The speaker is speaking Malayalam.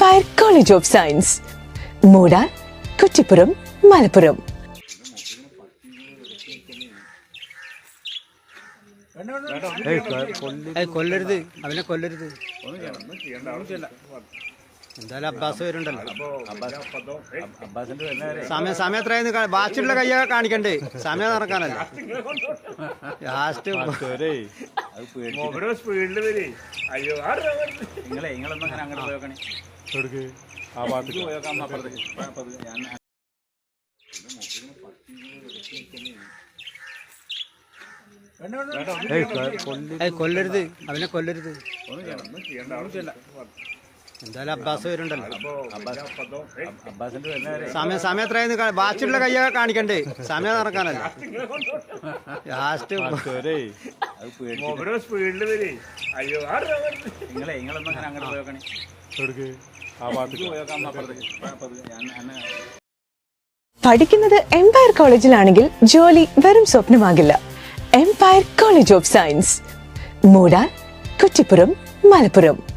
Empire college of science മൂടാർ Kuttippuram Malappuram കൊല്ലരുത്. അവനെ കൊല്ലരുത്. എന്തായാലും അബ്ബാസ് വരുന്നുണ്ടല്ലോ. സമയം സമയം എത്രയായിരുന്നു ബാക്കിയുള്ള കയ്യൊക്കെ കാണിക്കണ്ടേ. സമയം നടക്കാനല്ലേ. ലാസ്റ്റ് സ്പീഡിൽ വരെ. അയ്യോ നിങ്ങളെ നിങ്ങളൊന്നും അങ്ങനെ അങ്ങോട്ട് പോയോക്കണേ ആ ഭാഗത്ത് പോയോക്കാം ഞാൻ കൊല്ലരുത്. അവനെ കൊല്ലരുത്. ഒന്നും ചെയ്യണ്ട ഒന്നും ചെയ്യണ്ട. ഒന്നും ചെയ്യണ്ട. എന്തായാലും അബ്ബാസ് വരുന്നുണ്ടല്ലോ. സമയം സമയം എത്രയായിരുന്നു കാ- ബാക്കിയുള്ള കയ്യൊക്കെ കാണിക്കണ്ടേ? സമയം നടക്കാനല്ല? ലാസ്റ്റ് പഠിക്കുന്നത് എംപയർ കോളേജിലാണെങ്കിൽ ജോലി വെറും സ്വപ്നമാകില്ല. Empire college of science മൂടാൻ Kuttippuram Malappuram.